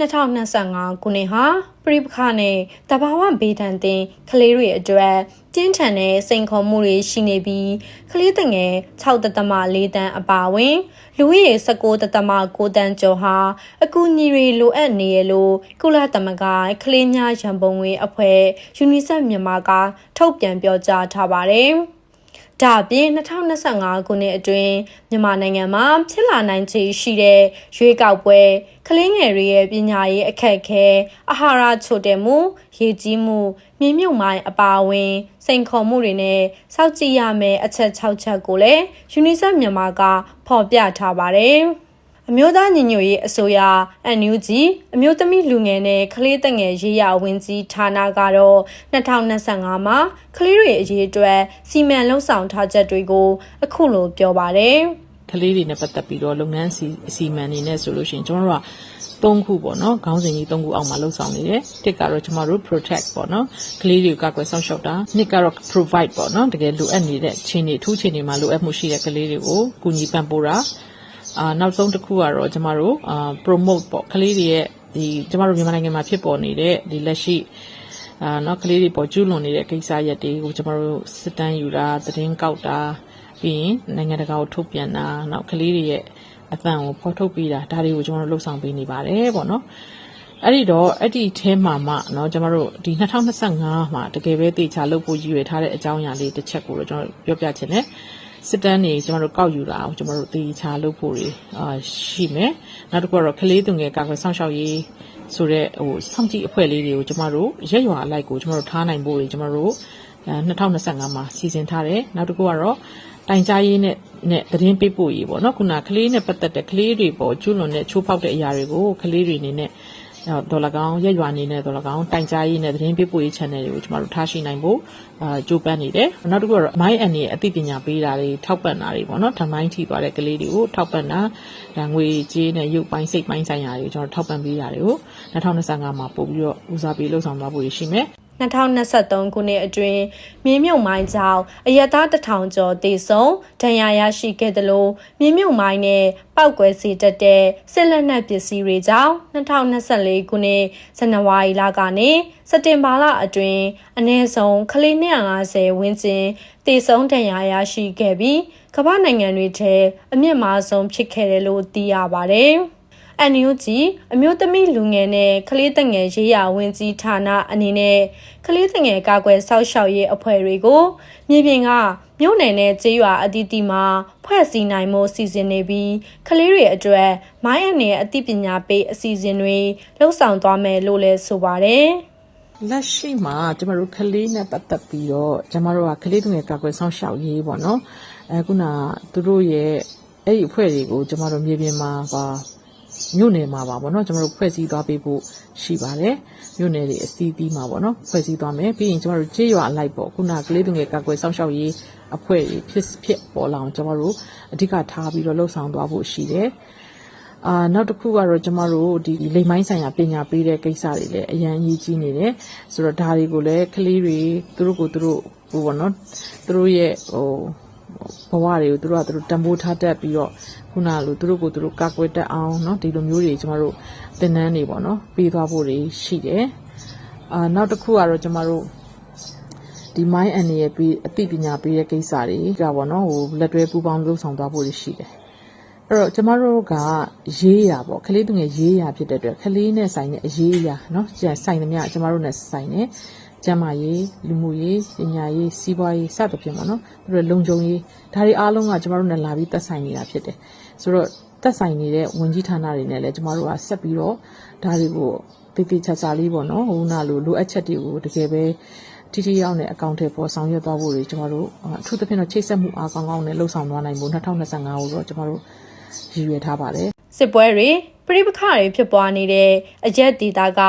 2025ခုနှစ်ဟာပြိပခနဲ့တဘာဝဘေးဒဏ်တင်ကလေးတွေအတွက်ပြင်းထန်တဲ့စိန်ခေါ်မှုတွေရှိနေပြီးကလေးတငယ်6.4တန်းအပါအဝင် လူဦးရေ19.9တန်းကျော်ဟာအကူအညီတွေလိုအပ်နေရလို့ကုလသမဂ္ဂကလေးများရန်ပုံငွေအဖွဲ့ UNICEF မြန်မာကထုတ်ပြန်ပြောကြားထားပါတယ်။ ဒါအပြင်2025ခုနှစ်အတွင်းမြန်မာနိုင်ငံမှာဖြစ်လာနိုင်ခြေရှိတဲ့ရွေးကောက်ပွဲကလေးငယ်တွေရဲ့ပညာရေးအခက်အခဲအာဟာရချို့တဲ့မှုရေကြီးမှုမြေမြုပ်မိုင်းအပါအဝင်စိန်ခေါ်မှုတွေနဲ့စောင့်ကြည့်ရမယ့်အချက်6ချက်ကိုလည်း UNICEF မြန်မာကဖော်ပြထားပါတယ်။ အမျိုးသားညီညွတ်ရေးအစိုးရ NUG အမျိုးသမီးလူငယ်နဲ့ကလေးသက်ငယ်ရေးရာဝန်ကြီးဌာနကတော့2025မှာကလေးတွေအရေးအတွက်စီမံလှုပ်ဆောင်ထားချက်တွေကိုအခုလိုပြောပါတယ်။ကလေးတွေနဲ့ပတ်သက်ပြီးတော့လုပ်ငန်းစီအစီအမံနေနဲ့ဆိုလို့ရှိရင်ကျွန်တော်တို့က၃ခုပေါ့နော်ခေါင်းစဉ်ကြီး၃ခုအောက်မှာလှုပ်ဆောင်နေတယ်တစ်ကတော့ကျွန်တော်တို့ protect ပေါ့နော်ကလေးတွေကိုကာကွယ်စောင့်ရှောက်တာနှစ်ကတော့ provide ပေါ့နော်တကယ်လိုအပ်နေတဲ့ခြေနေအထူးခြေနေမှာလိုအပ်မှုရှိတဲ့ကလေးတွေကိုကူညီပံ့ပိုးတာ အာနောက်ဆုံးတစ်ခုကတော့ကျမတို့အာ promote ပေါ့ကလေးတွေရဲ့ဒီကျမတို့မြန်မာနိုင်ငံမှာဖြစ်ပေါ်နေတဲ့ဒီလက်ရှိအာနောက်ကလေးတွေပေါ်ကျူးလွန်နေတဲ့ကိစ္စရက်တွေကိုကျမတို့စစ်တမ်းယူတာသတင်းကောက်တာပြီးရင်နိုင်ငံတကာကိုထုတ်ပြန်တာနောက်ကလေးတွေရဲ့အသံကိုဖော်ထုတ်ပေးတာဒါတွေကိုကျမတို့လှုပ်ဆောင်ပေးနေပါတယ်ပေါ့နော်အဲ့ဒီတော့အဲ့ဒီအဲမှာမှเนาะကျမတို့ဒီ2025မှာတကယ်ပဲတေချာလုပ်ဖို့ရည်ရွယ်ထားတဲ့အကြောင်းအရာလေးတစ်ချက်ကိုတော့ကျွန်တော်ပြောပြချင်တယ် စစ်တမ်းတွေကျွန်တော်တို့ကောက်ယူတာအောင်ကျွန်တော်တို့သေချာလုပ်ဖို့တွေအာရှိမယ်နောက်တစ်ခုကတော့ကလေးသူငယ်ကာကွယ်ဆောင်ရှောက်ရေးဆိုတဲ့ဟိုစောင့်ကြည့်အဖွဲ့လေးတွေကိုကျွန်တော်တို့ရက်ရွာလိုက်ကိုကျွန်တော်တို့ထားနိုင်ဖို့တွေကျွန်တော်တို့2025မှာစီစဉ်ထားတယ်နောက်တစ်ခုကတော့တိုင်ကြားရေးနဲ့နဲ့သတင်းပေးပို့ရေးပေါ့နော်ခုနကလေးနဲ့ပတ်သက်တဲ့ကလေးတွေပေါ်ကျွလွန်တဲ့ချိုးဖောက်တဲ့အရာတွေကိုကလေးတွေအနေနဲ့ ဒေါ်လာကောင်ရက်ရွာနေနဲ့ဒေါ်လာကောင်တိုင်ကြားရေးနဲ့သတင်းပေးပို့ရေး channel တွေကိုကျမတို့ထားရှိနိုင်ဖို့အာကြိုးပမ်းနေတယ်နောက်တစ်ခုကတော့ my and ရဲ့အသိပညာပေးတာတွေထောက်ပံ့တာတွေပေါ့နော်ဓမိုင်းထိသွားတဲ့ကလေးတွေကိုထောက်ပံ့တာဒါငွေကြေးနဲ့ရုပ်ပိုင်းစိတ်ပိုင်းဆိုင်ရာတွေကိုကျွန်တော်ထောက်ပံ့ပေးတာတွေကို2025မှာပို့ပြီးတော့ဦးစားပေးလှုပ်ဆောင်သွားဖို့ရှိမယ် 2023ခုနှစ်အတွင်းမြေမြုပ်မိုင်းကြောင့်အရသားတထောင်ကျော်တေဆုံးဒဏ်ရာရရှိခဲ့တယ်လို့မြေမြုပ်မိုင်းနဲ့ပောက်ကွဲစေတတ်တဲ့စစ်လက်နက်ပစ္စည်းတွေကြောင့်2024ခုနှစ်ဇန်နဝါရီလကနေစက်တင်ဘာလအတွင်းအနည်းဆုံးကလေး250ဝန်းကျင်တေဆုံးဒဏ်ရာရရှိခဲ့ပြီးကမ္ဘာနိုင်ငံတွေထဲအမြင့်မားဆုံးဖြစ်ခဲ့တယ်လို့သိရပါတယ်။ NUG အမျိုးသမီးလူငယ်နဲ့ကလေးတငယ်ရေးရာဝန်ကြီးဌာနအနေနဲ့ကလေးတငယ်ကာကွယ်စောင့်ရှောက်ရေးအဖွဲ့တွေကိုမြေပြင်ကမြို့နယ်နဲ့ကျေးရွာအသီးသီးမှာဖွဲ့စည်းနိုင်မှုစီစဉ်နေပြီးကလေးတွေအတွက်မိုင်းအနေအသိပညာပေးအစီအစဉ်တွေလှုပ်ဆောင်သွားမယ်လို့လည်းဆိုပါတယ်လက်ရှိမှာကျမတို့ကလေးနဲ့ပတ်သက်ပြီးတော့ကျမတို့ကကလေးတွေကာကွယ်ဆောင်ရှောက်ရေးပေါ့နော်အဲခုနသူတို့ရဲ့အဲ့ဒီအဖွဲ့တွေကိုကျမတို့မြေပြင်မှာပါ မြို့နယ်မှာပါပေါ့နော်ကျွန်တော်တို့ဖွဲ့စည်းသွားပေးဖို့ရှိပါတယ်မြို့နယ်တွေအစည်းအသီးမှာပေါ့နော်ဖွဲ့စည်းသွားမယ်ပြီးရင်ကျွန်တော်တို့ကြေးရွာအလိုက်ပေါ့ခုနကလေးတွေငယ်ကာကွယ်စောင့်ရှောက်ရေးအဖွဲ့တွေဖြစ်ဖြစ်ပေါ်လာအောင်ကျွန်တော်တို့အဓိကထားပြီးတော့လှုပ်ဆောင်သွားဖို့ရှိတယ်အာနောက်တစ်ခုကတော့ကျမတို့ဒီလိမ်မိုင်းဆိုင်ရာပညာပေးတဲ့ကိစ္စတွေလည်းအရန်အရေးကြီးနေတယ်ဆိုတော့ဒါတွေကိုလည်းကလေးတွေသူတို့ကိုသူတို့ဟိုပေါ့နော်သူတို့ရဲ့ဟို ဘဝတွေကိုသူတို့ကသူတို့တံပိုးထားတတ်ပြီးတော့ခုနလိုသူတို့ကိုသူတို့ကာကွယ်တတ်အောင်เนาะဒီလိုမျိုးတွေကျမတို့သင်တန်းတွေပေါ့နော်ပေးသွားဖို့တွေရှိတယ်အာနောက်တစ်ခုကတော့ကျမတို့ဒီ mind and ရဲ့ပြီးအသိပညာပေးတဲ့ကိစ္စတွေကပေါ့နော်ဟိုလက်တွဲပူးပေါင်းလုပ်ဆောင်သွားဖို့ရှိတယ်အဲ့တော့ကျမတို့ကရေးရပေါ့ကလေးတငယ်ရေးရဖြစ်တဲ့အတွက်ကလေးနဲ့ဆိုင်တဲ့အရေးအရာเนาะဆိုင်သမျှကျမတို့နဲ့ဆိုင်တယ် ကျန်းမာရေးလူမှုရေးပညာရေးစီးပွားရေးစသဖြင့်ပေါ့နော်သူတို့လုံခြုံရေးဒါတွေအားလုံးကကျမတို့နဲ့လာပြီးသက်ဆိုင်နေတာဖြစ်တယ်ဆိုတော့သက်ဆိုင်နေတဲ့ဝန်ကြီးဌာနတွေနဲ့လည်းကျမတို့ကဆက်ပြီးတော့ဒါတွေကိုတိတိကျကျလေးပေါ့နော်ဟိုနာလိုလိုအပ်ချက်တွေကိုတကယ်ပဲတိတိယောက်နဲ့အကောင့်ထဲပေါ်ဆောင်ရွက်သွားဖို့တွေကျမတို့အထူးသဖြင့်တော့ချိတ်ဆက်မှုအားကောင်းကောင်းနဲ့လှုပ်ဆောင်သွားနိုင်ဖို့2025ကိုတော့ကျမတို့ရည်ရွယ်ထားပါတယ် စစ်ပွဲတွေပြိပခါတွေဖြစ်ပွားနေတဲ့အရက်ဒေတာက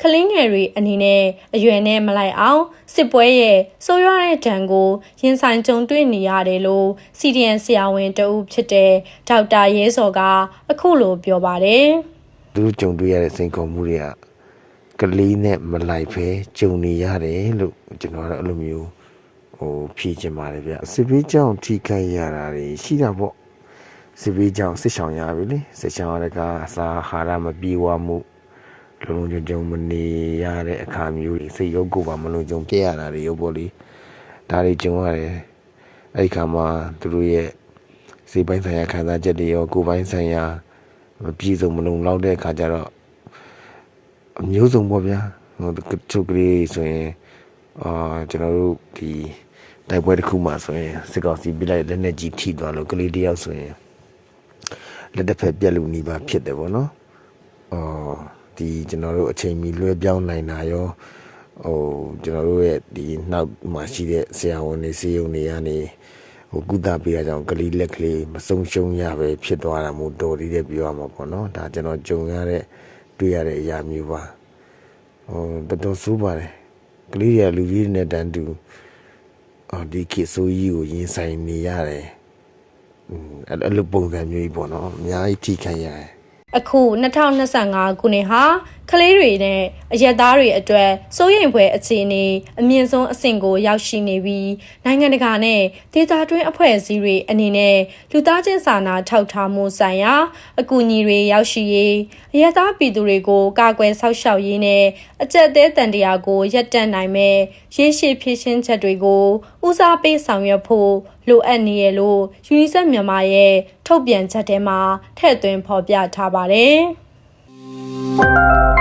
ကလင်းငယ်တွေအနေနဲ့အရွယ်နဲ့မလိုက်အောင်စစ်ပွဲရဲ့ဆိုးရွားတဲ့ဒဏ်ကိုရင်ဆိုင်ကြုံတွေ့နေရတယ်လို့ CDN ဆရာဝန်တဦးဖြစ်တဲ့ဒေါက်တာရဲစော်ကအခုလိုပြောပါတယ်။သူကြုံတွေ့ရတဲ့စိန်ခေါ်မှုတွေကကလေးနဲ့မလိုက်ပဲကြုံနေရတယ်လို့ကျွန်တော်ကတော့အဲ့လိုမျိုးဟိုဖြေချင်ပါတယ်ဗျ။စစ်ပေးကြောင်ထိခိုက်ရတာတွေရှိတာပေါ့။တ စစ်ပြီးကြောင့်စစ်ဆောင်ရပြီလေစစ်ဆောင်ရတဲ့ကအစာအာဟာရမပြေဝမှုလုံလုံခြုံခြုံမနေရတဲ့အခါမျိုးတွေစိတ်ရုပ်ကိုယ်ပါမလုံခြုံပြရတာတွေရုပ်ပေါ်လေဒါတွေကြုံရတယ်အဲ့ဒီခါမှာသူတို့ရဲ့စိတ်ပိုင်းဆိုင်ရာခံစားချက်တွေရောကိုယ်ပိုင်းဆိုင်ရာမပြည့်စုံမလုံလောက်တဲ့အခါကျတော့အမျိုးစုံပေါ့ဗျာဟိုချုပ်ကလေးဆိုရင်အာကျွန်တော်တို့ဒီတိုက်ပွဲတစ်ခုမှဆိုရင်စစ်ကောင်စီပြလိုက်လက်နဲ့ကြီးထိသွားလို့ကလေးတယောက်ဆိုရင် လက်တစ်ဖက်ပြက်လူနေပါဖြစ်တယ်ဗောနော်။အော်ဒီကျွန်တော်တို့အချိန်မီလွှဲပြောင်းနိုင်တာရောဟိုကျွန်တော်တို့ရဲ့ဒီနောက်မှာရှိတဲ့ဆရာဝန်တွေစေယုံတွေကနေဟိုကုသပေးရကြောင်းကလေးလက်ကလေးမဆုံးရှုံးရပဲဖြစ်သွားတာမို့တော်သေးတယ်ပြောရမှာပေါ့နော်။ဒါကျွန်တော်ကြုံရတဲ့တွေ့ရတဲ့အရာမျိုးပါ။ဟိုတော်တော်ဆိုးပါတယ်။ကလေးရလူကြီးတွေနဲ့တန်းတူအော်ဒီခေတ်ဆိုးကြီးကိုရင်ဆိုင်နေရတယ်။ အဲ့အဲ့လိုပုံစံမျိုးကြီးပေါ့နော်အများကြီးထိခိုက်ရတယ်အခု2025ခုနှစ်ဟာကလေးတွေနဲ့အရက်သားတွေအတွက်စိုးရိမ်ဖွယ်အခြေအနေအမြင့်ဆုံးအဆင့်ကိုရောက်ရှိနေပြီးနိုင်ငံတကာနဲ့ဒေသတွင်းအဖွဲ့အစည်းတွေအနေနဲ့လူသားချင်းစာနာထောက်ထားမှုဆိုင်ရာအကူအညီတွေရောက်ရှိရေးအရက်သားပြည်သူတွေကိုကာကွယ်ဆောက်ရှောက်ရေးနဲ့အကြက်သေးတန်တရားကိုရပ်တန့်နိုင်မဲ့ရေရှည်ဖြည့်ရှင်းချက်တွေကိုဦးစားပေးဆောင်ရွက်ဖို့လိုအပ်နေရလို့ UNICEF မြန်မာရဲ့ထုတ်ပြန်ချက်ထဲမှာထည့်သွင်းဖော်ပြထားပါတယ်။